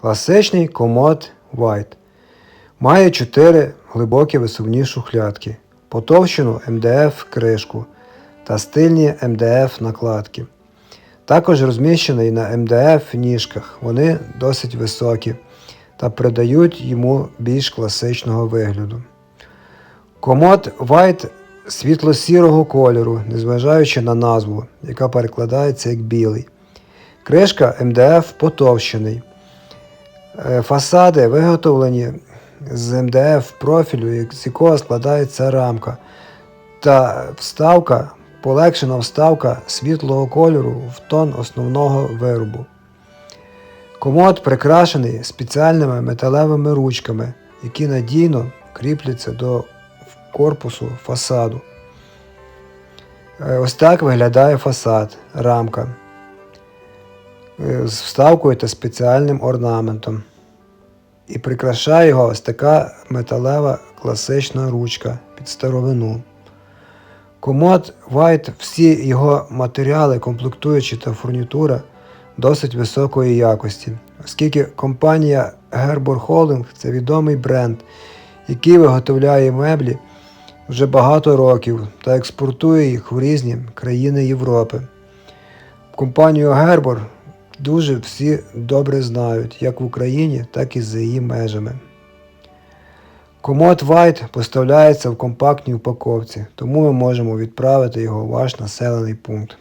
Класичний комод White. Має 4 глибокі висувні шухлядки, потовщену МДФ кришку та стильні МДФ накладки. Також розміщений на МДФ ніжках. Вони досить високі та придають йому більш класичного вигляду. Комод White світло-сірого кольору, незважаючи на назву, яка перекладається як білий. Кришка МДФ потовщений. Е, Фасади виготовлені з МДФ профілю, з якого складається рамка, та вставка, полегшена вставка світлого кольору в тон основного виробу. Комод прикрашений спеціальними металевими ручками, які надійно кріпляться до корпусу фасаду. Е, Ось так виглядає фасад, рамка з вставкою та спеціальним орнаментом. І прикрашає його ось така металева класична ручка під старовину. Комод White, всі його матеріали, комплектуючі та фурнітура досить високої якості, оскільки компанія Gerber Holding це відомий бренд, який виготовляє меблі вже багато років та експортує їх в різні країни Європи. Компанію Gerber дуже всі добре знають, як в Україні, так і за її межами. Комод White поставляється в компактній упаковці, тому ми можемо відправити його в ваш населений пункт.